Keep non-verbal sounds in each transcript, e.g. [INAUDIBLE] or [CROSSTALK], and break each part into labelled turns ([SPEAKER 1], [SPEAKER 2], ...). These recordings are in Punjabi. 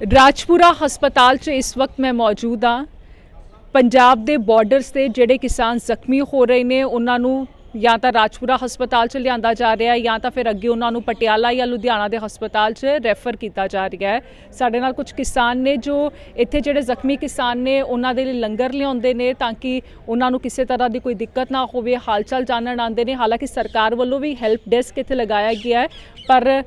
[SPEAKER 1] ਰਾਜਪੁਰਾ ਹਸਪਤਾਲ 'ਚ ਇਸ ਵਕਤ ਮੈਂ ਮੌਜੂਦ ਹਾਂ। ਪੰਜਾਬ ਦੇ ਬਾਰਡਰਸ ਤੇ ਜਿਹੜੇ ਕਿਸਾਨ ਜ਼ਖਮੀ ਹੋ ਰਹੇ ਨੇ, ਉਹਨਾਂ ਨੂੰ ਜਾਂ ਤਾਂ ਰਾਜਪੁਰਾ ਹਸਪਤਾਲ 'ਚ ਲਿਆਂਦਾ ਜਾ ਰਿਹਾ ਹੈ, ਜਾਂ ਤਾਂ ਫਿਰ ਅੱਗੇ ਉਹਨਾਂ ਨੂੰ ਪਟਿਆਲਾ ਜਾਂ ਲੁਧਿਆਣਾ ਦੇ ਹਸਪਤਾਲ 'ਚ ਰੈਫਰ ਕੀਤਾ ਜਾ ਰਿਹਾ ਹੈ। ਸਾਡੇ ਨਾਲ ਕੁਝ ਕਿਸਾਨ ਨੇ ਜੋ ਇੱਥੇ ਜਿਹੜੇ ਜ਼ਖਮੀ ਕਿਸਾਨ ਨੇ, ਉਹਨਾਂ ਦੇ ਲਈ ਲੰਗਰ ਲਿਆਉਂਦੇ ਨੇ ਤਾਂ ਕਿ ਉਹਨਾਂ ਨੂੰ ਕਿਸੇ ਤਰ੍ਹਾਂ ਦੀ ਕੋਈ ਦਿੱਕਤ ਨਾ ਹੋਵੇ। ਹਾਲਚਾਲ ਜਾਣਨ ਆਉਂਦੇ ਨੇ। ਹਾਲਾਂਕਿ ਸਰਕਾਰ ਵੱਲੋਂ ਵੀ ਹੈਲਪ ਡੈਸਕ ਇੱਥੇ ਲਗਾਇਆ ਗਿਆ ਹੈ, ਪਰ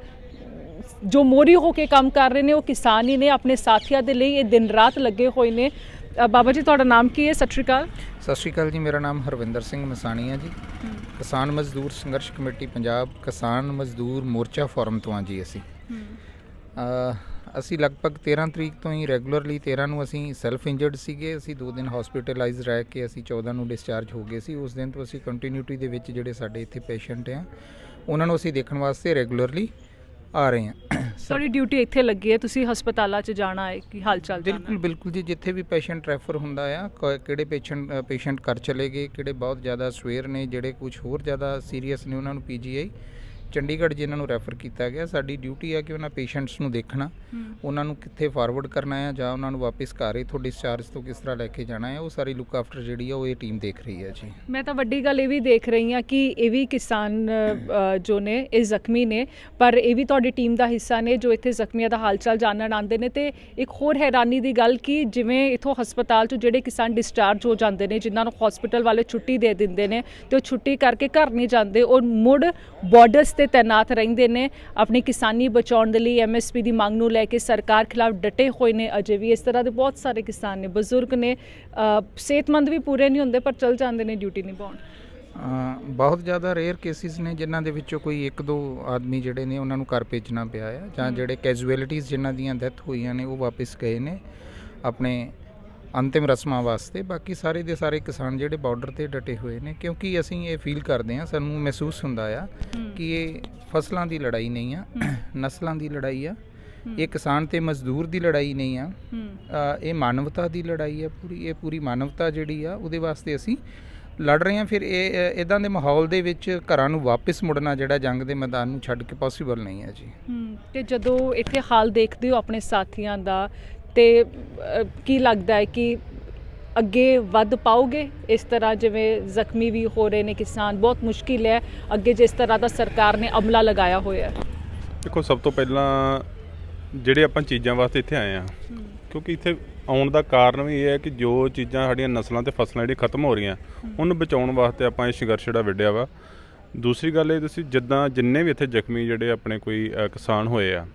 [SPEAKER 1] ਜੋ ਮੋਰੀ ਹੋ ਕੇ ਕੰਮ ਕਰ ਰਹੇ ਨੇ, ਉਹ ਕਿਸਾਨ ਹੀ ਨੇ, ਆਪਣੇ ਸਾਥੀਆਂ ਦੇ ਲਈ ਇਹ ਦਿਨ ਰਾਤ ਲੱਗੇ ਹੋਏ ਨੇ। ਬਾਬਾ ਜੀ, ਤੁਹਾਡਾ ਨਾਮ ਕੀ ਹੈ? ਸਤਿ ਸ਼੍ਰੀ ਅਕਾਲ।
[SPEAKER 2] ਸਤਿ ਸ਼੍ਰੀ ਅਕਾਲ ਜੀ, ਮੇਰਾ ਨਾਮ ਹਰਵਿੰਦਰ ਸਿੰਘ ਮਸਾਣੀ ਹੈ ਜੀ। ਕਿਸਾਨ ਮਜ਼ਦੂਰ ਸੰਘਰਸ਼ ਕਮੇਟੀ ਪੰਜਾਬ ਕਿਸਾਨ ਮਜ਼ਦੂਰ ਮੋਰਚਾ ਫੋਰਮ ਤੋਂ ਆ ਜੀ ਅਸੀਂ। ਅਸੀਂ ਲਗਭਗ 13 ਤਰੀਕ ਤੋਂ ਹੀ ਰੈਗੂਲਰਲੀ 13 ਨੂੰ ਅਸੀਂ ਸੈਲਫ ਇੰਜਰਡ ਸੀਗੇ। ਅਸੀਂ 2 ਦਿਨ ਹਸਪੀਟਲਾਈਜ਼ ਰਹਿ ਕੇ ਅਸੀਂ 14 ਨੂੰ ਡਿਸਚਾਰਜ ਹੋ ਗਏ ਸੀ। ਉਸ ਦਿਨ ਤੋਂ ਅਸੀਂ ਕੰਟੀਨਿਊਟੀ ਦੇ ਵਿੱਚ ਜਿਹੜੇ ਸਾਡੇ ਇੱਥੇ ਪੇਸ਼ੈਂਟ ਆ, ਉਹਨਾਂ ਨੂੰ ਅਸੀਂ ਦੇਖਣ ਵਾਸਤੇ ਰੈਗੂਲਰਲੀ ਆ ਰਹੇ ਹਾਂ।
[SPEAKER 1] ਤੁਹਾਡੀ ਡਿਊਟੀ ਇੱਥੇ ਲੱਗੀ ਹੈ ਤੁਸੀਂ ਹਸਪਤਾਲਾਂ 'ਚ ਜਾਣਾ ਹੈ ਕਿ ਹਾਲ ਚਾਲ ਜਾਣਾ
[SPEAKER 2] ਬਿਲਕੁਲ ਬਿਲਕੁਲ ਜੀ ਜਿੱਥੇ ਵੀ ਪੇਸ਼ੈਂਟ ਰੈਫਰ ਹੁੰਦਾ ਆ ਕ- ਕਿਹੜੇ ਪੇਸ਼ੈਂਟ ਪੇਸ਼ੈਂਟ ਘਰ ਚਲੇ ਗਏ ਕਿਹੜੇ ਬਹੁਤ ਜ਼ਿਆਦਾ ਸਵੇਰ ਨੇ ਜਿਹੜੇ ਕੁਝ ਹੋਰ ਜ਼ਿਆਦਾ ਸੀਰੀਅਸ ਨੇ ਉਹਨਾਂ ਨੂੰ ਪੀਜੀਆਈ ਚੰਡੀਗੜ੍ਹ ਜਿਨ੍ਹਾਂ ਨੂੰ ਰੈਫਰ ਕੀਤਾ ਗਿਆ। ਸਾਡੀ ਡਿਊਟੀ ਆ ਕਿ ਉਹਨਾਂ ਪੇਸ਼ੈਂਟਸ ਨੂੰ ਦੇਖਣਾ। ਉਹਨਾਂ ਨੂੰ ਕਿੱਥੇ ਫਾਰਵਰਡ ਕਰਨਾ ਹੈ ਜਾਂ ਉਹਨਾਂ ਨੂੰ ਵਾਪਸ ਘਰ ਇਥੋਂ ਡਿਸਚਾਰਜ ਤੋਂ ਕਿਸ ਤਰ੍ਹਾਂ ਲੈ ਕੇ ਜਾਣਾ ਹੈ ਉਹ ਸਾਰੀ ਲੁੱਕ ਆਫਟਰ ਜਿਹੜੀ ਆ ਉਹ ਇਹ ਟੀਮ ਦੇਖ ਰਹੀ ਹੈ ਜੀ।
[SPEAKER 1] ਮੈਂ ਤਾਂ ਵੱਡੀ ਗੱਲ ਇਹ ਵੀ ਦੇਖ ਰਹੀ ਹਾਂ ਕਿ ਇਹ ਵੀ ਕਿਸਾਨ ਜੋ ਨੇ ਇਹ ਜ਼ਖਮੀ ਨੇ ਪਰ ਇਹ ਵੀ ਤੁਹਾਡੀ ਟੀਮ ਦਾ ਹਿੱਸਾ ਨੇ ਜੋ ਇੱਥੇ ਜ਼ਖਮੀਆਂ ਦਾ ਹਾਲਚਾਲ ਜਾਣਨ ਆਉਂਦੇ ਨੇ ਤੇ ਇੱਕ ਹੋਰ ਹੈਰਾਨੀ ਦੀ ਗੱਲ ਕਿ ਜਿਵੇਂ ਇਥੋਂ ਹਸਪਤਾਲ 'ਚੋਂ ਜਿਹੜੇ ਕਿਸਾਨ ਡਿਸਚਾਰਜ ਹੋ ਜਾਂਦੇ ਨੇ ਜਿਨ੍ਹਾਂ ਨੂੰ ਹਸਪੀਟਲ ਵਾਲੇ ਛੁੱਟੀ ਦੇ ਦਿੰਦੇ ਨੇ ਤੇ ਉਹ ਛੁੱਟੀ ਕਰਕੇ ਘਰ ਨਹੀਂ ਜਾਂਦੇ ਉਹ ਮੁੜ ਬਾਰਡਰਸ ਤੇ ਤਾਇਨਾਤ ਰਹਿੰਦੇ ਨੇ। ਆਪਣੀ ਕਿਸਾਨੀ ਬਚਾਉਣ ਦੇ ਲਈ ਐਮਐਸਪੀ ਦੀ ਮੰਗ ਨੂੰ ਲੈ ਕੇ ਸਰਕਾਰ ਖਿਲਾਫ ਡਟੇ ਹੋਏ ਨੇ ਅਜੇ ਵੀ। ਇਸ ਤਰ੍ਹਾਂ ਦੇ ਬਹੁਤ ਸਾਰੇ ਕਿਸਾਨ ਨੇ ਬਜ਼ੁਰਗ ਨੇ ਸਿਹਤਮੰਦ ਵੀ ਪੂਰੇ ਨਹੀਂ ਹੁੰਦੇ ਪਰ ਚਲ ਜਾਂਦੇ ਨੇ ਡਿਊਟੀ ਨਿਭਾਉਣ।
[SPEAKER 2] ਬਹੁਤ ਜ਼ਿਆਦਾ ਰੇਅਰ ਕੇਸਿਸ ਨੇ ਜਿਨ੍ਹਾਂ ਦੇ ਵਿੱਚੋਂ ਕੋਈ ਇੱਕ ਦੋ ਆਦਮੀ ਜਿਹੜੇ ਨੇ ਉਹਨਾਂ ਨੂੰ ਘਰ ਭੇਜਣਾ ਪਿਆ ਆ ਜਾਂ ਜਿਹੜੇ ਕੈਜੂਅਲਿਟੀਆਂ ਜਿਨ੍ਹਾਂ ਦੀਆਂ ਡੈਥ ਹੋਈਆਂ ਨੇ ਉਹ ਵਾਪਸ ਗਏ ਨੇ। ਆਪਣੇ ਅੰਤਿਮ ਰਸਮਾਂ ਵਾਸਤੇ ਬਾਕੀ ਸਾਰੇ ਦੇ ਸਾਰੇ ਕਿਸਾਨ ਜਿਹੜੇ ਬਾਰਡਰ ਤੇ ਡਟੇ ਹੋਏ ਨੇ ਕਿਉਂਕਿ ਅਸੀਂ ਇਹ ਫੀਲ ਕਰਦੇ ਹਾਂ ਸਾਨੂੰ ਮਹਿਸੂਸ ਹੁੰਦਾ ਆ ਕਿ ਇਹ ਫਸਲਾਂ ਦੀ ਲੜਾਈ ਨਹੀਂ ਆ [COUGHS] ਨਸਲਾਂ ਦੀ ਲੜਾਈ ਆ ਇਹ ਕਿਸਾਨ ਤੇ ਮਜ਼ਦੂਰ ਦੀ ਲੜਾਈ ਨਹੀਂ ਆ ਇਹ ਮਾਨਵਤਾ ਦੀ ਲੜਾਈ ਹੈ ਪੂਰੀ ਇਹ ਪੂਰੀ ਮਾਨਵਤਾ ਜਿਹੜੀ ਆ ਉਹਦੇ ਵਾਸਤੇ ਅਸੀਂ ਲੜ ਰਹੇ ਹਾਂ। ਫਿਰ ਇਹ ਇਦਾਂ ਦੇ ਮਾਹੌਲ ਦੇ ਵਿੱਚ ਘਰਾਂ ਨੂੰ ਵਾਪਸ ਮੁੜਨਾ ਜਿਹੜਾ ਜੰਗ ਦੇ ਮੈਦਾਨ ਨੂੰ ਛੱਡ ਕੇ ਪੋਸੀਬਲ ਨਹੀਂ ਹੈ ਜੀ।
[SPEAKER 1] ਤੇ ਜਦੋਂ ਇੱਥੇ ਹਾਲ ਦੇਖਦੇ ਹੋ ਆਪਣੇ ਸਾਥੀਆਂ ਦਾ ਤੇ ਕੀ ਲੱਗਦਾ ਹੈ ਕਿ ਅੱਗੇ ਵੱਧ ਪਾਓਗੇ? ਇਸ ਤਰ੍ਹਾਂ ਜਿਵੇਂ ਜ਼ਖਮੀ ਵੀ ਹੋ ਰਹੇ ਨੇ ਕਿਸਾਨ, ਬਹੁਤ ਮੁਸ਼ਕਿਲ ਹੈ ਅੱਗੇ ਜਿਸ ਤਰ੍ਹਾਂ ਦਾ ਸਰਕਾਰ ਨੇ ਅਮਲਾ ਲਗਾਇਆ ਹੋਇਆ ਹੈ।
[SPEAKER 3] ਦੇਖੋ, ਸਭ ਤੋਂ ਪਹਿਲਾਂ ਜਿਹੜੇ ਆਪਾਂ ਚੀਜ਼ਾਂ ਵਾਸਤੇ ਇੱਥੇ ਆਏ ਆ ਕਿਉਂਕਿ ਇੱਥੇ ਆਉਣ ਦਾ ਕਾਰਨ ਵੀ ਇਹ ਹੈ ਕਿ ਜੋ ਚੀਜ਼ਾਂ ਸਾਡੀਆਂ ਨਸਲਾਂ ਤੇ ਫਸਲਾਂ ਜਿਹੜੀਆਂ ਖਤਮ ਹੋ ਰਹੀਆਂ, ਉਹਨੂੰ ਬਚਾਉਣ ਵਾਸਤੇ ਆਪਾਂ ਇਹ ਸੰਘਰਸ਼ ਜਿਹੜਾ ਵਿੱਢਿਆ ਵਾ। ਦੂਸਰੀ ਗੱਲ ਇਹ ਤੁਸੀਂ ਜਿੱਦਾਂ ਜਿੰਨੇ ਵੀ ਇੱਥੇ ਜ਼ਖਮੀ ਜਿਹੜੇ ਆਪਣੇ ਕੋਈ ਕਿਸਾਨ ਹੋਏ ਆ,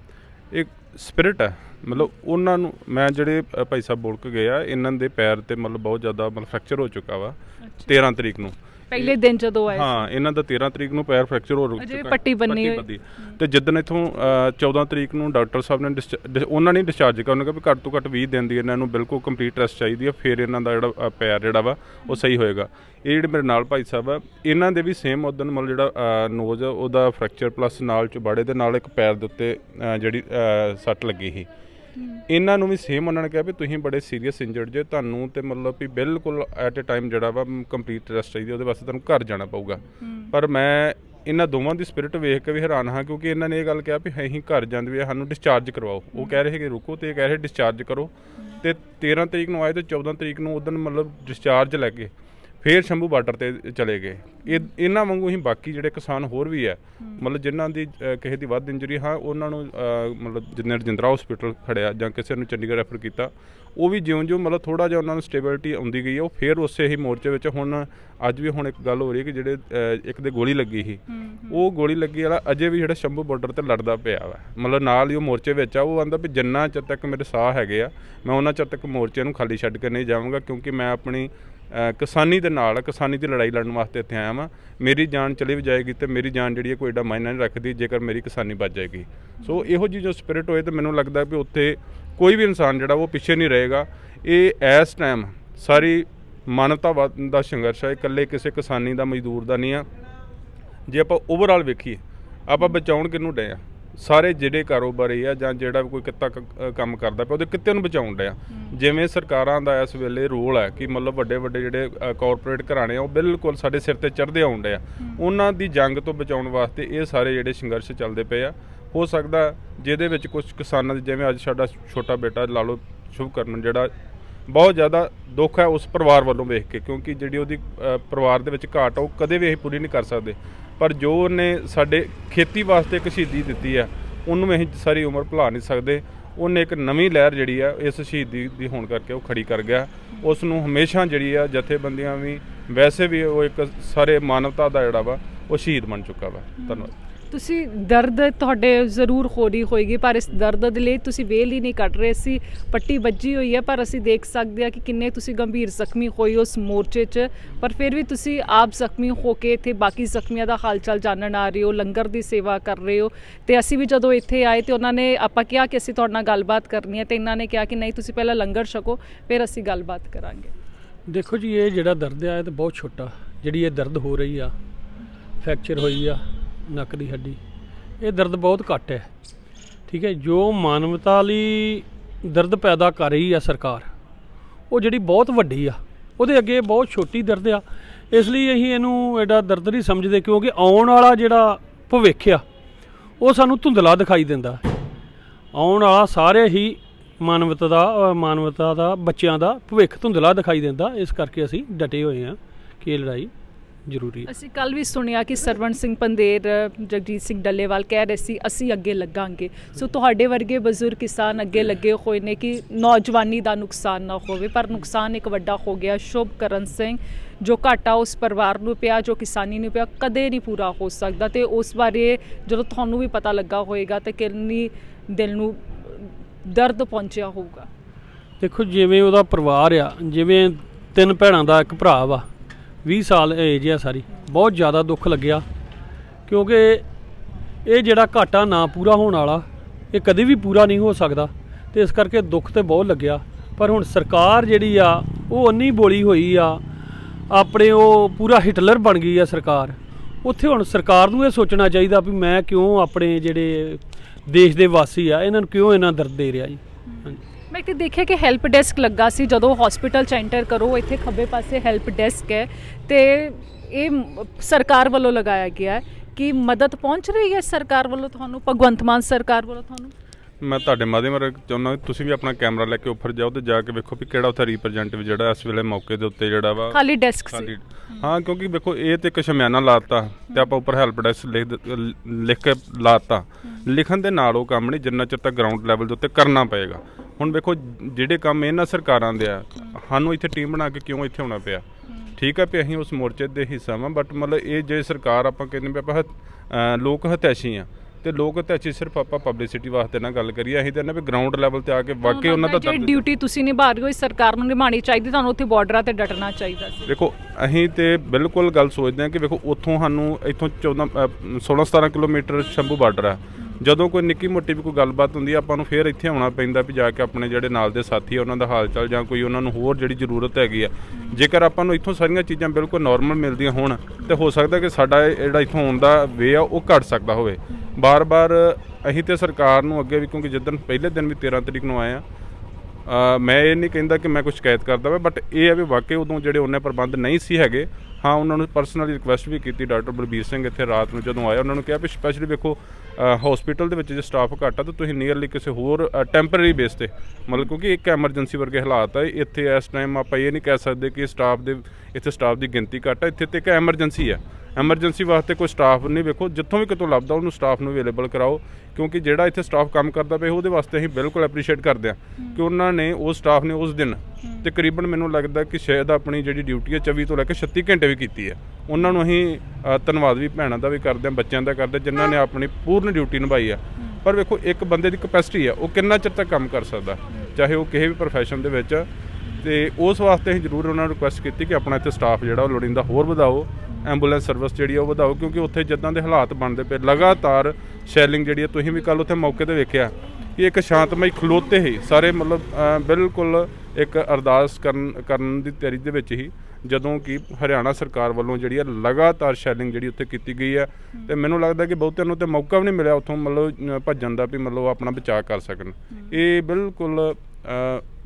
[SPEAKER 3] ਇਹ ਸਪਿਰਿਟ ਹੈ ਮਤਲਬ ਉਹਨਾਂ ਨੂੰ ਮੈਂ ਜਿਹੜੇ ਅ, ਭਾਈ ਸਾਹਿਬ ਬੋਲ ਕੇ ਗਏ ਆ ਇਹਨਾਂ ਦੇ ਪੈਰ ਤੇ ਮਤਲਬ ਬਹੁਤ ਜ਼ਿਆਦਾ ਮਤਲਬ ਫ੍ਰੈਕਚਰ ਹੋ ਚੁੱਕਾ ਵਾ 13 ਤਰੀਕ ਨੂੰ।
[SPEAKER 1] ਪਹਿਲੇ ਦਿਨ ਜਦੋਂ ਆਏ
[SPEAKER 3] ਹਾਂ ਇਹਨਾਂ ਦਾ 13 ਤਰੀਕ ਨੂੰ ਪੈਰ ਫ੍ਰੈਕਚਰ ਹੋ ਚੁੱਕਾ
[SPEAKER 1] ਪੱਟੀ ਬੰਨੀ ਹੋਈ।
[SPEAKER 3] ਤੇ ਜਿੱਦਣ ਇਥੋਂ 14 ਤਰੀਕ ਨੂੰ ਡਾਕਟਰ ਸਾਹਿਬ ਨੇ ਉਹਨਾਂ ਨੇ ਡਿਸਚਾਰਜ ਕੀਤਾ ਉਹਨਾਂ ਕਿਹਾ ਵੀ ਘੱਟ ਤੋਂ ਘੱਟ 20 ਦਿਨ ਦੀ ਇਹਨਾਂ ਨੂੰ ਬਿਲਕੁਲ ਕੰਪਲੀਟ ਰੈਸਟ ਚਾਹੀਦੀ ਹੈ ਫਿਰ ਇਹਨਾਂ ਦਾ ਜਿਹੜਾ ਪੈਰ ਜਿਹੜਾ ਵਾ ਉਹ ਸਹੀ ਹੋਏਗਾ। ਇਹ ਜਿਹੜੇ ਮੇਰੇ ਨਾਲ ਭਾਈ ਸਾਹਿਬ ਆ ਇਹਨਾਂ ਦੇ ਵੀ ਸੇਮ ਉਦੋਂ ਮਤਲਬ ਜਿਹੜਾ ਨੋਜ਼ ਉਹਦਾ ਫ੍ਰੈਕਚਰ ਪਲੱਸ ਨਾਲ ਚੁਬਾੜੇ ਦੇ ਨਾਲ ਇੱਕ ਪੈਰ ਦੇ ਉੱਤੇ ਜਿਹੜੀ ਸੱਟ ਲੱਗੀ ਸੀ। ਇਹਨਾਂ ਨੂੰ ਵੀ ਸੇਮ ਉਹਨਾਂ ਨੇ ਕਿਹਾ ਵੀ ਤੁਸੀਂ ਬੜੇ ਸੀਰੀਅਸ ਇੰਜਰਡ ਜੇ ਤੁਹਾਨੂੰ ਤੇ ਮਤਲਬ ਵੀ ਬਿਲਕੁਲ ਐਟ ਅ ਟਾਈਮ ਜਿਹੜਾ ਵਾ ਕੰਪਲੀਟ ਰੈਸਟ ਚਾਹੀਦੀ ਉਹਦੇ ਵਾਸਤੇ ਤੁਹਾਨੂੰ ਘਰ ਜਾਣਾ ਪਊਗਾ। ਪਰ ਮੈਂ ਇਹਨਾਂ ਦੋਵਾਂ ਦੀ ਸਪਿਰਿਟ ਵੇਖ ਕੇ ਵੀ ਹੈਰਾਨ ਹਾਂ ਕਿਉਂਕਿ ਇਹਨਾਂ ਨੇ ਇਹ ਗੱਲ ਕਿਹਾ ਵੀ ਅਸੀਂ ਘਰ ਜਾਂਦੇ ਵੀ ਸਾਨੂੰ ਡਿਸਚਾਰਜ ਕਰਵਾਓ। ਉਹ ਕਹਿ ਰਹੇ ਕਿ ਰੁਕੋ ਤੇ ਇਹ ਕਹਿ ਰਹੇ ਡਿਸਚਾਰਜ ਕਰੋ। ਤੇ 13 ਤਰੀਕ ਨੂੰ ਆਏ ਤੇ 14 ਤਰੀਕ ਨੂੰ ਉਦੋਂ ਮਤਲਬ ਡਿਸਚਾਰਜ ਲੈ ਕੇ ਫੇਰ ਸ਼ੰਭੂ ਬਾਰਡਰ ਤੇ ਚਲੇ ਗਏ। ਇਹ ਇਹਨਾਂ ਵਾਂਗੂ ਹੀ ਬਾਕੀ ਜਿਹੜੇ ਕਿਸਾਨ ਹੋਰ ਵੀ ਹੈ ਮਤਲਬ ਜਿਨ੍ਹਾਂ ਦੀ ਕਿਸੇ ਦੀ ਵੱਧ ਇੰਜਰੀ ਹਾਂ ਉਹਨਾਂ ਨੂੰ ਮਤਲਬ ਜਿੰਨੇ ਰਜਿੰਦਰਾ ਹਸਪੀਟਲ ਖੜਿਆ ਜਾਂ ਕਿਸੇ ਨੂੰ ਚੰਡੀਗੜ੍ਹ ਰੈਫਰ ਕੀਤਾ ਉਹ ਵੀ ਜਿਉਂ-ਜਿਉਂ ਮਤਲਬ ਥੋੜਾ ਜਿਹਾ ਉਹਨਾਂ ਨੂੰ ਸਟੇਬਿਲਿਟੀ ਆਉਂਦੀ ਗਈ ਹੈ। ਉਹ ਫੇਰ ਉਸੇ ਹੀ ਮੋਰਚੇ ਵਿੱਚ ਹੁਣ ਅੱਜ ਵੀ ਹੁਣ ਇੱਕ ਗੱਲ ਹੋ ਰਹੀ ਹੈ ਕਿ ਜਿਹੜੇ ਇੱਕ ਦੇ ਗੋਲੀ ਲੱਗੀ ਸੀ ਉਹ ਗੋਲੀ ਲੱਗੀ ਵਾਲਾ ਅਜੇ ਵੀ ਜਿਹੜਾ ਸ਼ੰਭੂ ਬਾਰਡਰ ਤੇ ਲੜਦਾ ਪਿਆ ਵਾ। ਮਤਲਬ ਨਾਲ ਹੀ ਉਹ ਮੋਰਚੇ ਵਿੱਚ ਆ ਉਹ ਆਂਦਾ ਵੀ ਜਿੰਨਾ ਚਿਰ ਤੱਕ ਮੇਰੇ ਸਾਹ ਹੈਗੇ ਆ ਮੈਂ ਉਹਨਾਂ ਚਿਰ ਤੱਕ ਮੋਰਚੇ ਨੂੰ ਖਾਲੀ ਛੱਡ ਕੇ ਨਹੀਂ ਜਾਵਾਂਗਾ ਕਿਉਂਕਿ ਮੈਂ ਆਪਣੀ ਕਿਸਾਨੀ ਦੇ ਨਾਲ, ਕਿਸਾਨੀ ਦੀ ਲੜਾਈ ਲੜਨ ਵਾਸਤੇ ਇੱਥੇ ਆਇਆ ਵਾਂ। ਮੇਰੀ ਜਾਨ ਚਲੀ ਵੀ ਜਾਏਗੀ ਤੇ ਮੇਰੀ ਜਾਨ ਜਿਹੜੀ ਹੈ ਕੋਈ ਏਡਾ ਮਾਇਨਾ ਨਹੀਂ ਰੱਖਦੀ ਜੇਕਰ ਮੇਰੀ ਕਿਸਾਨੀ ਬਚ ਜਾਏਗੀ। ਸੋ ਇਹੋ ਜਿਹੀ ਜੋ ਸਪਿਰਿਟ ਹੋਏ ਤੇ ਮੈਨੂੰ ਲੱਗਦਾ ਵੀ ਉੱਥੇ ਕੋਈ ਵੀ ਇਨਸਾਨ ਜਿਹੜਾ ਉਹ ਪਿੱਛੇ ਨਹੀਂ ਰਹੇਗਾ। ਇਹ ਇਸ ਟਾਈਮ ਸਾਰੀ ਮਾਨਵਤਾਵਾਦ ਦਾ ਸੰਘਰਸ਼ ਹੈ, ਇਕੱਲੇ ਕਿਸੇ ਕਿਸਾਨੀ ਦਾ, ਮਜ਼ਦੂਰ ਦਾ ਨਹੀਂ ਆ। ਜੇ ਆਪਾਂ ਓਵਰਆਲ ਵੇਖੀਏ, ਆਪਾਂ ਬਚਾਉਣ ਕਿਹਨੂੰ ਡਏ ਆ? ਸਾਰੇ ਜਿਹੜੇ ਕਾਰੋਬਾਰੀ ਆ ਜਾਂ ਜਿਹੜਾ ਵੀ ਕੋਈ ਕਿੱਤਾ ਕੰਮ ਕਰਦਾ ਪਿਆ ਉਹਦੇ ਕਿੱਤੇ ਨੂੰ ਬਚਾਉਣ ਡਏ ਆ ਜਿਵੇਂ ਸਰਕਾਰਾਂ ਦਾ ਇਸ ਵੇਲੇ ਰੋਲ ਹੈ ਕਿ ਮਤਲਬ ਵੱਡੇ ਵੱਡੇ ਜਿਹੜੇ ਕਾਰਪੋਰੇਟ ਘਰਾਣੇ ਆ ਉਹ ਬਿਲਕੁਲ ਸਾਡੇ ਸਿਰ ਤੇ ਚੜ੍ਹਦੇ ਆਉਣ ਡਏ ਆ। ਉਹਨਾਂ ਦੀ ਜੰਗ ਤੋਂ ਬਚਾਉਣ ਵਾਸਤੇ ਇਹ ਸਾਰੇ ਜਿਹੜੇ ਸੰਘਰਸ਼ ਚੱਲਦੇ ਪਏ ਆ। ਹੋ ਸਕਦਾ ਜਿਹਦੇ ਵਿੱਚ ਕੁਝ ਕਿਸਾਨਾਂ ਦੇ ਜਿਵੇਂ ਅੱਜ ਸਾਡਾ ਛੋਟਾ ਬੇਟਾ ਲਾ ਲਓ ਸ਼ੁਭਕਰਨ ਜਿਹੜਾ ਬਹੁਤ ਜ਼ਿਆਦਾ ਦੁੱਖ ਹੈ ਉਸ ਪਰਿਵਾਰ ਵੱਲੋਂ ਵੇਖ ਕੇ ਕਿਉਂਕਿ ਜਿਹੜੀ ਉਹਦੀ ਪਰਿਵਾਰ ਦੇ ਵਿੱਚ ਘਾਟ ਉਹ ਕਦੇ ਵੀ ਅਸੀਂ ਪੂਰੀ ਨਹੀਂ ਕਰ ਸਕਦੇ। ਪਰ ਜੋ ਉਹਨੇ ਸਾਡੇ ਖੇਤੀ ਵਾਸਤੇ ਇੱਕ ਸ਼ਹੀਦੀ ਦਿੱਤੀ ਆ, ਉਹਨੂੰ ਅਸੀਂ ਸਾਰੀ ਉਮਰ ਭੁਲਾ ਨਹੀਂ ਸਕਦੇ। ਉਹਨੇ ਇੱਕ ਨਵੀਂ ਲਹਿਰ ਜਿਹੜੀ ਆ, ਇਸ ਸ਼ਹੀਦੀ ਦੀ ਹੋਣ ਕਰਕੇ ਉਹ ਖੜੀ ਕਰ ਗਿਆ। ਉਸ ਨੂੰ ਹਮੇਸ਼ਾ ਜਿਹੜੀ ਆ, ਜਥੇਬੰਦੀਆਂ ਵੀ, ਵੈਸੇ ਵੀ ਉਹ ਇੱਕ ਸਾਰੇ ਮਾਨਵਤਾ ਦਾ ਜਿਹੜਾ ਵਾ, ਉਹ ਸ਼ਹੀਦ ਬਣ ਚੁੱਕਾ ਵਾ। ਧੰਨਵਾਦ।
[SPEAKER 1] ਤੁਸੀਂ ਦਰਦ ਤੁਹਾਡੇ ਜ਼ਰੂਰ ਹੋ ਰਹੀ ਹੋਏਗੀ, ਪਰ ਇਸ ਦਰਦ ਦੇ ਲਈ ਤੁਸੀਂ ਵੇਲ ਹੀ ਨਹੀਂ ਕੱਢ ਰਹੇ ਸੀ, ਪੱਟੀ ਵੱਜੀ ਹੋਈ ਹੈ, ਪਰ ਅਸੀਂ ਦੇਖ ਸਕਦੇ ਹਾਂ ਕਿ ਕਿੰਨੇ ਤੁਸੀਂ ਗੰਭੀਰ ਜ਼ਖਮੀ ਹੋਏ ਉਸ ਮੋਰਚੇ 'ਚ, ਪਰ ਫਿਰ ਵੀ ਤੁਸੀਂ ਆਪ ਜ਼ਖਮੀ ਹੋ ਕੇ ਇੱਥੇ ਬਾਕੀ ਜ਼ਖਮੀਆਂ ਦਾ ਹਾਲਚਾਲ ਜਾਣਨ ਆ ਰਹੇ ਹੋ, ਲੰਗਰ ਦੀ ਸੇਵਾ ਕਰ ਰਹੇ ਹੋ, ਤੇ ਅਸੀਂ ਵੀ ਜਦੋਂ ਇੱਥੇ ਆਏ ਤੇ ਉਹਨਾਂ ਨੇ ਆਪਾਂ ਕਿਹਾ ਕਿ ਅਸੀਂ ਤੁਹਾਡੇ ਨਾਲ ਗੱਲਬਾਤ ਕਰਨੀ ਹੈ, ਤੇ ਇਹਨਾਂ ਨੇ ਕਿਹਾ ਕਿ ਨਹੀਂ ਤੁਸੀਂ ਪਹਿਲਾਂ ਲੰਗਰ ਛਕੋ, ਫਿਰ ਅਸੀਂ ਗੱਲਬਾਤ ਕਰਾਂਗੇ।
[SPEAKER 4] ਦੇਖੋ ਜੀ, ਇਹ ਜਿਹੜਾ ਦਰਦ ਆ, ਇਹ ਤਾਂ ਬਹੁਤ ਛੋਟਾ, ਜਿਹੜੀ ਇਹ ਦਰਦ ਹੋ ਰਹੀ ਆ ਫ੍ਰੈਕਚਰ ਹੋਈ ਆ ਨੱਕ ਦੀ ਹੱਡੀ। ਇਹ ਦਰਦ ਬਹੁਤ ਘੱਟ ਹੈ। ਠੀਕ ਹੈ ਜੋ ਮਾਨਵਤਾ ਲਈ ਦਰਦ ਪੈਦਾ ਕਰ ਰਹੀ ਆ ਸਰਕਾਰ, ਉਹ ਜਿਹੜੀ ਬਹੁਤ ਵੱਡੀ ਆ, ਉਹਦੇ ਅੱਗੇ ਬਹੁਤ ਛੋਟੀ ਦਰਦ ਆ। ਇਸ ਲਈ ਅਸੀਂ ਇਹਨੂੰ ਐਡਾ ਦਰਦ ਨਹੀਂ ਸਮਝਦੇ, ਕਿਉਂਕਿ ਆਉਣ ਵਾਲਾ ਜਿਹੜਾ ਭਵਿੱਖ ਆ, ਉਹ ਸਾਨੂੰ ਧੁੰਦਲਾ ਦਿਖਾਈ ਦਿੰਦਾ। ਆਉਣ ਵਾਲਾ ਸਾਰੇ ਹੀ ਮਾਨਵਤਾ ਦਾ ਮਾਨਵਤਾ ਦਾ, ਬੱਚਿਆਂ ਦਾ ਭਵਿੱਖ ਧੁੰਦਲਾ ਦਿਖਾਈ ਦਿੰਦਾ। ਇਸ ਕਰਕੇ ਅਸੀਂ ਡਟੇ ਹੋਏ ਹਾਂ ਕਿ ਇਹ ਲੜਾਈ ਜ਼ਰੂਰੀ ਹੈ।
[SPEAKER 1] ਅਸੀਂ ਕੱਲ ਵੀ ਸੁਣਿਆ ਕਿ ਸਰਵਣ ਸਿੰਘ ਪੰਦੇਰ ਜਗਜੀਤ ਸਿੰਘ ਡੱਲੇਵਾਲ ਕਹਿ ਰਹੇ ਸੀ ਅਸੀਂ ਅੱਗੇ ਲੱਗਾਂਗੇ। ਸੋ ਤੁਹਾਡੇ ਵਰਗੇ ਬਜ਼ੁਰਗ ਕਿਸਾਨ ਅੱਗੇ ਲੱਗੇ ਹੋਏ ਨੇ ਕਿ ਨੌਜਵਾਨੀ ਦਾ ਨੁਕਸਾਨ ਨਾ ਹੋਵੇ ਪਰ ਨੁਕਸਾਨ ਇੱਕ ਵੱਡਾ ਹੋ ਗਿਆ ਸ਼ੁਭਕਰਨ ਸਿੰਘ ਜੋ ਘਾਟਾ ਉਸ ਪਰਿਵਾਰ ਨੂੰ ਪਿਆ ਜੋ ਕਿਸਾਨੀ ਨੂੰ ਪਿਆ ਕਦੇ ਨਹੀਂ ਪੂਰਾ ਹੋ ਸਕਦਾ। ਤੇ ਉਸ ਬਾਰੇ ਜਦੋਂ ਤੁਹਾਨੂੰ ਵੀ ਪਤਾ ਲੱਗਾ ਹੋਏਗਾ ਤੇ ਕਿੰਨੀ ਦਿਲ ਨੂੰ ਦਰਦ ਪਹੁੰਚਿਆ ਹੋਊਗਾ?
[SPEAKER 4] ਦੇਖੋ ਜਿਵੇਂ ਉਹਦਾ ਪਰਿਵਾਰ ਆ ਜਿਵੇਂ ਤਿੰਨ ਭੈਣਾਂ ਦਾ ਇੱਕ ਭਰਾ ਵਾ 20 ਸਾਲ ਏਜ ਆ ਸਾਰੀ। ਬਹੁਤ ਜ਼ਿਆਦਾ ਦੁੱਖ ਲੱਗਿਆ। ਕਿਉਂਕਿ ਇਹ ਜਿਹੜਾ ਘਾਟਾ ਨਾ ਪੂਰਾ ਹੋਣ ਵਾਲਾ, ਇਹ ਕਦੇ ਵੀ ਪੂਰਾ ਨਹੀਂ ਹੋ ਸਕਦਾ। ਤੇ ਇਸ ਕਰਕੇ ਦੁੱਖ ਤੇ ਬਹੁਤ ਲੱਗਿਆ। ਪਰ ਹੁਣ ਸਰਕਾਰ ਜਿਹੜੀ ਆ, ਉਹ ਅੰਨੀ ਬੋਲੀ ਹੋਈ ਆ, ਆਪਣੇ ਉਹ ਪੂਰਾ ਹਿਟਲਰ ਬਣ ਗਈ ਆ ਸਰਕਾਰ। ਉੱਥੇ ਹੁਣ ਸਰਕਾਰ ਨੂੰ ਇਹ ਸੋਚਣਾ ਚਾਹੀਦਾ ਵੀ ਮੈਂ ਕਿਉਂ ਆਪਣੇ ਜਿਹੜੇ ਦੇਸ਼ ਦੇ ਵਾਸੀ ਆ, ਇਹਨਾਂ ਨੂੰ ਕਿਉਂ ਇਹਨਾਂ ਦਰਦ ਦੇ ਰਿਹਾ ਜੀ? ਹਾਂਜੀ।
[SPEAKER 1] ਮੈਂ ਇੱਥੇ ਦੇਖਿਆ ਕਿ ਹੈਲਪ ਡੈਸਕ ਲੱਗਾ ਸੀ ਜਦੋਂ ਹਸਪੀਟਲ ਚ ਐਂਟਰ ਕਰੋ ਇੱਥੇ ਖੱਬੇ ਪਾਸੇ ਹੈਲਪ ਡੈਸਕ ਹੈ ਤੇ ਇਹ ਸਰਕਾਰ ਵੱਲੋਂ ਲਗਾਇਆ ਗਿਆ ਹੈ ਕਿ ਮਦਦ ਪਹੁੰਚ ਰਹੀ ਹੈ ਸਰਕਾਰ ਵੱਲੋਂ ਤੁਹਾਨੂੰ ਭਗਵੰਤ ਮਾਨ ਸਰਕਾਰ ਵੱਲੋਂ ਤੁਹਾਨੂੰ?
[SPEAKER 3] ਮੈਂ ਤੁਹਾਡੇ ਮਾਧਿਅਮ ਰਾਹੀਂ ਚਾਹੁੰਦਾ ਤੁਸੀਂ ਵੀ ਆਪਣਾ ਕੈਮਰਾ ਲੈ ਕੇ ਉੱਪਰ ਜਾਓ ਤੇ ਜਾ ਕੇ ਵੇਖੋ ਵੀ ਕਿਹੜਾ ਉੱਥੇ ਰਿਪਰੈਜ਼ੈਂਟੇਟਿਵ ਜਿਹੜਾ ਇਸ ਵੇਲੇ ਮੌਕੇ ਦੇ ਉੱਤੇ ਜਿਹੜਾ ਵਾ।
[SPEAKER 1] ਖਾਲੀ ਡੈਸਕ ਸੀ।
[SPEAKER 3] ਹਾਂ ਕਿਉਂਕਿ ਵੇਖੋ ਇਹ ਤੇ ਇੱਕ ਸ਼ਮਿਆਨਾ ਲਾਤਾ ਤੇ ਆਪਾਂ ਉੱਪਰ ਹੈਲਪ ਡੈਸਕ ਲਿਖ ਕੇ ਲਾਤਾ। ਲਿਖਣ ਦੇ ਨਾਲ ਉਹ ਕੰਮ ਨਹੀਂ ਜਿੰਨਾ ਚਿਰ ਤੱਕ ਗਰਾਊਂਡ ਲੈਵਲ ਦੇ ਉੱਤੇ ਕਰਨਾ ਪਏਗਾ। ਹੁਣ ਵੇਖੋ ਜਿਹੜੇ ਕੰਮ ਇਹਨਾਂ ਸਰਕਾਰਾਂ ਦੇ ਆ ਸਾਨੂੰ ਇੱਥੇ ਟੀਮ ਬਣਾ ਕੇ ਕਿਉਂ ਇੱਥੇ ਆਉਣਾ ਪਿਆ? ਠੀਕ ਆ ਵੀ ਅਸੀਂ ਉਸ ਮੋਰਚੇ ਦੇ ਹਿੱਸਾ ਵਾਂ ਬਟ ਮਤਲਬ ਇਹ ਜੇ ਸਰਕਾਰ ਆਪਾਂ ਕਹਿੰਦੇ ਵੀ ਆਪਾਂ ਲੋਕ ਹਤੈਸ਼ੀ ਆ ਤੇ ਲੋਕ ਹਤੈਸ਼ੀ ਸਿਰਫ ਆਪਾਂ ਪਬਲਿਸਿਟੀ ਵਾਸਤੇ ਨਾ ਗੱਲ ਕਰੀਏ ਅਸੀਂ ਤਾਂ ਨਾ ਵੀ ਗਰਾਊਂਡ ਲੈਵਲ ਤੇ ਆ ਕੇ ਵਾਕਈ ਉਹਨਾਂ ਦਾ
[SPEAKER 1] ਜਿਹੜੀ ਡਿਊਟੀ ਤੁਸੀਂ ਨਿਭਾ ਰਹੇ ਹੋ ਇਹ ਸਰਕਾਰ ਨੂੰ ਨਿਭਾਣੀ ਚਾਹੀਦੀ ਤੁਹਾਨੂੰ ਉੱਥੇ ਬਾਰਡਰਾਂ ਤੇ ਡਟਣਾ ਚਾਹੀਦਾ ਸੀ।
[SPEAKER 3] ਦੇਖੋ ਅਸੀਂ ਤੇ ਬਿਲਕੁਲ ਗੱਲ ਸੋਚਦੇ ਹਾਂ ਕਿ ਵੇਖੋ ਉੱਥੋਂ ਸਾਨੂੰ ਇੱਥੋਂ 14 ਅ, 16 17 ਕਿਲੋਮੀਟਰ ਸ਼ੰਭੂ ਬਾਰਡਰ ਆ ਜਦੋਂ ਕੋਈ ਨਿੱਕੀ ਮੋਟੀ ਵੀ ਕੋਈ ਗੱਲਬਾਤ ਹੁੰਦੀ ਆ, ਆਪਾਂ ਨੂੰ ਫੇਰ ਇੱਥੇ ਆਉਣਾ ਪੈਂਦਾ ਵੀ ਜਾ ਕੇ ਆਪਣੇ ਜਿਹੜੇ ਨਾਲ ਦੇ ਸਾਥੀ ਆ, ਉਹਨਾਂ ਦਾ ਹਾਲ ਚਾਲ ਜਾਂ ਕੋਈ ਉਹਨਾਂ ਨੂੰ ਹੋਰ ਜਿਹੜੀ ਜ਼ਰੂਰਤ ਹੈਗੀ ਆ। ਜੇਕਰ ਆਪਾਂ ਨੂੰ ਇੱਥੋਂ ਸਾਰੀਆਂ ਚੀਜ਼ਾਂ ਬਿਲਕੁਲ ਨਾਰਮਲ ਮਿਲਦੀਆਂ ਹੋਣ, ਤੇ ਹੋ ਸਕਦਾ ਕਿ ਸਾਡਾ ਜਿਹੜਾ ਇੱਥੋਂ ਆਉਣ ਦਾ ਵੇ ਆ, ਉਹ ਘਟ ਸਕਦਾ ਹੋਵੇ। ਬਾਰ-ਬਾਰ ਅਸੀਂ ਤੇ ਸਰਕਾਰ ਨੂੰ ਅੱਗੇ ਵੀ, ਕਿਉਂਕਿ ਜਿੱਦਣ ਪਹਿਲੇ ਦਿਨ ਵੀ 13 ਤਰੀਕ ਨੂੰ ਆਏ ਆ ਮੈਂ ਇਹ ਨਹੀਂ ਕਹਿੰਦਾ ਕਿ ਮੈਂ ਕੋਈ ਸ਼ਿਕਾਇਤ ਕਰਦਾ ਵਾ ਬਟ ਇਹ ਹੈ ਵੀ ਵਾਕਈ ਉਦੋਂ ਜਿਹੜੇ ਉਹਨੇ ਪ੍ਰਬੰਧ ਨਹੀਂ ਸੀ ਹੈਗੇ ਹਾਂ, ਉਹਨਾਂ ਨੂੰ ਪਰਸਨਲੀ ਰਿਕੁਐਸਟ ਵੀ ਕੀਤੀ ਡਾਕਟਰ ਬਲਬੀਰ ਸਿੰਘ ਇੱਥੇ ਰਾਤ ਨੂੰ ਜਦੋਂ ਆਇਆ ਉਹਨਾਂ ਨੂੰ ਕਿਹਾ ਵੀ ਸਪੈਸ਼ਲੀ ਵੇਖੋ ਹਸਪੀਟਲ ਦੇ ਵਿੱਚ ਜੇ ਸਟਾਫ ਘੱਟ ਆ, ਤਾਂ ਤੁਸੀਂ ਨੀਅਰਲੀ ਕਿਸੇ ਹੋਰ ਟੈਂਪਰੇਰੀ ਬੇਸ ਤੇ। ਮਤਲਬ ਕਿਉਂਕਿ ਇੱਕ ਐਮਰਜੈਂਸੀ ਵਰਗੇ ਹਾਲਾਤ ਆ, ਇੱਥੇ ਇਸ ਟਾਈਮ ਆਪਾਂ ਇਹ ਨਹੀਂ ਕਹਿ ਸਕਦੇ ਕਿ ਸਟਾਫ ਦੇ, ਇੱਥੇ ਸਟਾਫ ਦੀ ਗਿਣਤੀ ਘੱਟ ਆ, ਇੱਥੇ ਤੇ ਇੱਕ ਐਮਰਜੈਂਸੀ ਆ। ਐਮਰਜੈਂਸੀ ਵਾਸਤੇ ਕੋਈ ਸਟਾਫ ਨਹੀਂ, ਵੇਖੋ, ਜਿੱਥੋਂ ਵੀ ਕਿਤੋਂ ਲੱਭਦਾ, ਉਹਨੂੰ ਸਟਾਫ ਨੂੰ ਅਵੇਲੇਬਲ ਕਰਾਓ, ਕਿਉਂਕਿ ਜਿਹੜਾ ਇੱਥੇ ਸਟਾਫ ਕੰਮ ਕਰਦਾ ਪਿਆ, ਉਹਦੇ ਵਾਸਤੇ ਅਸੀਂ ਬਿਲਕੁਲ ਐਪਰੀਸ਼ੀਏਟ ਕਰਦੇ ਹਾਂ ਕਿ ਉਹਨਾਂ ਨੇ, ਉਹ ਸਟਾਫ ਨੇ ਉਸ ਦਿਨ ਤਕਰੀਬਨ ਮੈਨੂੰ ਲੱਗਦਾ ਕਿ ਸ਼ਾਇਦ ਆਪਣੀ ਜਿਹੜੀ ਡਿਊਟੀ ਹੈ 24 ਤੋਂ ਲੈ ਕੇ 36 ਘੰਟੇ ਵੀ ਕੀਤੀ ਹੈ। ਉਹਨਾਂ ਨੂੰ ਅਸੀਂ ਧੰਨਵਾਦ ਵੀ ਭੈਣਾਂ ਦਾ ਵੀ ਕਰਦੇ ਹਾਂ ਬੱਚਿਆਂ ਦਾ ਕਰਦੇ ਹਾਂ, ਜਿਨ੍ਹਾਂ ਨੇ ਆਪਣੀ ਪੂਰਨ ਡਿਊਟੀ ਨਿਭਾਈ ਆ ਪਰ ਵੇਖੋ ਇੱਕ ਬੰਦੇ ਦੀ ਕਪੈਸਿਟੀ ਆ ਉਹ ਕਿੰਨਾ ਚਿਰ ਤੱਕ ਕੰਮ ਕਰ ਸਕਦਾ ਚਾਹੇ ਉਹ ਕਿਸੇ ਵੀ ਪ੍ਰੋਫੈਸ਼ਨ ਦੇ ਵਿੱਚ। ਤੇ ਉਸ ਵਾਸਤੇ ਅਸੀਂ ਜ਼ਰੂਰ ਉਹਨਾਂ ਨੂੰ ਰਿਕੁਐਸਟ ਕੀਤੀ ਕਿ ਆਪਣਾ ਇੱਥੇ ਸਟਾਫ ਜਿਹੜਾ ਉਹ ਲੋੜੀਂਦਾ ਹੋਰ ਵਧਾਓ। ਐਂਬੂਲੈਂਸ ਸਰਵਿਸ ਜਿਹੜੀ ਆ ਉਹ ਵਧਾਓ ਕਿਉਂਕਿ ਉੱਥੇ ਜਿੱਦਾਂ ਦੇ ਹਾਲਾਤ ਬਣਦੇ ਪਏ ਲਗਾਤਾਰ ਸ਼ੈਲਿੰਗ ਜਿਹੜੀ ਆ ਤੁਸੀਂ ਵੀ ਕੱਲ ਉੱਥੇ ਮੌਕੇ ਤੇ ਵੇਖਿਆ ਕਿ ਇੱਕ ਸ਼ਾਂਤਮਈ ਖਲੋਤੇ ਹੀ ਸਾਰੇ ਮਤਲਬ ਬਿਲਕੁਲ ਇੱਕ ਅਰਦਾਸ ਕਰਨ ਕਰਨ ਦੀ ਤਿਆਰੀ ਦੇ ਵਿੱਚ ਹੀ ਜਦੋਂ ਕਿ ਹਰਿਆਣਾ ਸਰਕਾਰ ਵੱਲੋਂ ਜਿਹੜੀ ਆ ਲਗਾਤਾਰ ਸ਼ੈਲਿੰਗ ਜਿਹੜੀ ਉੱਥੇ ਕੀਤੀ ਗਈ ਹੈ ਤੇ ਮੈਨੂੰ ਲੱਗਦਾ ਕਿ ਬਹੁਤਿਆਂ ਨੂੰ ਤੇ ਮੌਕਾ ਵੀ ਨਹੀਂ ਮਿਲਿਆ ਉੱਥੋਂ ਮਤਲਬ ਭੱਜਣ ਦਾ ਵੀ ਮਤਲਬ ਆਪਣਾ ਬਚਾਅ ਕਰ ਸਕਣ। ਇਹ ਬਿਲਕੁਲ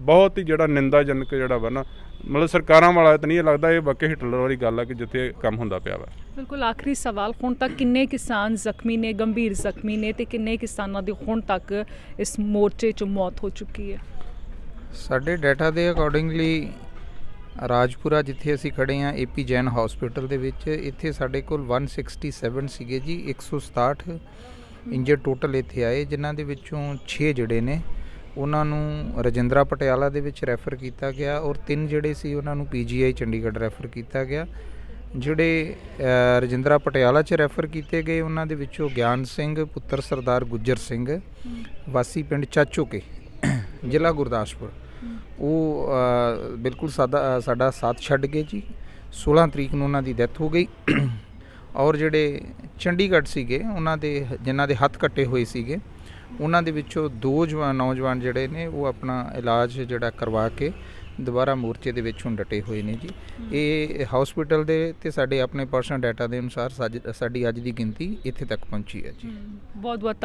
[SPEAKER 3] ਬਹੁਤ ਹੀ ਜਿਹੜਾ ਨਿੰਦਾਜਨਕ ਜਿਹੜਾ ਵਾ ਨਾ ਮਤਲਬ ਸਰਕਾਰਾਂ ਵਾਲਾ ਤਾਂ ਨਹੀਂ ਇਹ ਲੱਗਦਾ ਇਹ ਵਾਕਈ ਹਿਟਲਰ ਵਾਲੀ ਗੱਲ ਆ ਕਿ ਜਿੱਥੇ ਕੰਮ ਹੁੰਦਾ ਪਿਆ ਵਾ।
[SPEAKER 1] ਬਿਲਕੁਲ ਆਖਰੀ ਸਵਾਲ ਹੁਣ ਤੱਕ ਕਿੰਨੇ ਕਿਸਾਨ ਜ਼ਖਮੀ ਨੇ ਗੰਭੀਰ ਜ਼ਖਮੀ ਨੇ ਤੇ ਕਿੰਨੇ ਕਿਸਾਨਾਂ ਦੀ ਹੁਣ ਤੱਕ ਇਸ ਮੋਰਚੇ 'ਚ ਮੌਤ ਹੋ ਚੁੱਕੀ ਹੈ?
[SPEAKER 2] ਸਾਡੇ ਡਾਟਾ ਦੇ ਅਕੋਰਡਿੰਗਲੀ ਰਾਜਪੁਰਾ ਜਿੱਥੇ ਅਸੀਂ ਖੜੇ ਹਾਂ ਏਪੀ ਜੈਨ ਹਸਪੀਟਲ ਦੇ ਵਿੱਚ, ਇੱਥੇ ਸਾਡੇ ਕੋਲ 167 ਸੀਗੇ ਜੀ 167 ਇੰਜਰ ਟੋਟਲ ਇੱਥੇ ਆਏ, ਜਿਨ੍ਹਾਂ ਦੇ ਵਿੱਚੋਂ 6 ਜਿਹੜੇ ਨੇ, ਉਹਨਾਂ ਨੂੰ ਰਜਿੰਦਰਾ ਪਟਿਆਲਾ ਦੇ ਵਿੱਚ ਰੈਫਰ ਕੀਤਾ ਗਿਆ ਔਰ ਤਿੰਨ ਜਿਹੜੇ ਸੀ, ਉਹਨਾਂ ਨੂੰ ਪੀਜੀਆਈ ਚੰਡੀਗੜ੍ਹ ਰੈਫਰ ਕੀਤਾ ਗਿਆ, ਜਿਹੜੇ ਰਜਿੰਦਰਾ ਪਟਿਆਲਾ 'ਚ ਰੈਫਰ ਕੀਤੇ ਗਏ, ਉਹਨਾਂ ਦੇ ਵਿੱਚੋਂ ਗਿਆਨ ਸਿੰਘ, ਪੁੱਤਰ ਸਰਦਾਰ ਗੁੱਜਰ ਸਿੰਘ, ਵਾਸੀ ਪਿੰਡ ਚਾਚੋਕੇ, ਜ਼ਿਲ੍ਹਾ ਗੁਰਦਾਸਪੁਰ। ਉਹ ਬਿਲਕੁਲ ਸਾਦਾ ਸਾਡਾ ਸਾਥ ਛੱਡ ਗਏ ਜੀ। 16 ਤਰੀਕ ਨੂੰ ਉਹਨਾਂ ਦੀ ਡੈਥ ਹੋ ਗਈ। ਔਰ ਜਿਹੜੇ ਚੰਡੀਗੜ੍ਹ ਸੀਗੇ, ਉਹਨਾਂ ਦੇ, ਜਿਨ੍ਹਾਂ ਦੇ ਹੱਥ ਕੱਟੇ ਹੋਏ ਸੀਗੇ, ਉਹਨਾਂ ਦੇ ਵਿੱਚੋਂ ਦੋ ਜਵਾਨ, ਨੌਜਵਾਨ ਜਿਹੜੇ ਨੇ, ਉਹ ਆਪਣਾ ਇਲਾਜ ਜਿਹੜਾ ਕਰਵਾ ਕੇ ਦੁਬਾਰਾ ਮੋਰਚੇ ਦੇ ਵਿੱਚ ਹੁਣ ਡਟੇ ਹੋਏ ਨੇ ਜੀ। ਇਹ ਹਸਪੀਟਲ ਦੇ ਤੇ ਸਾਡੇ ਆਪਣੇ ਪਰਸਨਲ ਡਾਟਾ ਦੇ ਅਨੁਸਾਰ ਸਾਜ- ਸਾਡੀ ਅੱਜ ਦੀ ਗਿਣਤੀ ਇੱਥੇ ਤੱਕ ਪਹੁੰਚੀ ਹੈ ਜੀ।
[SPEAKER 1] ਬਹੁਤ ਬਹੁਤ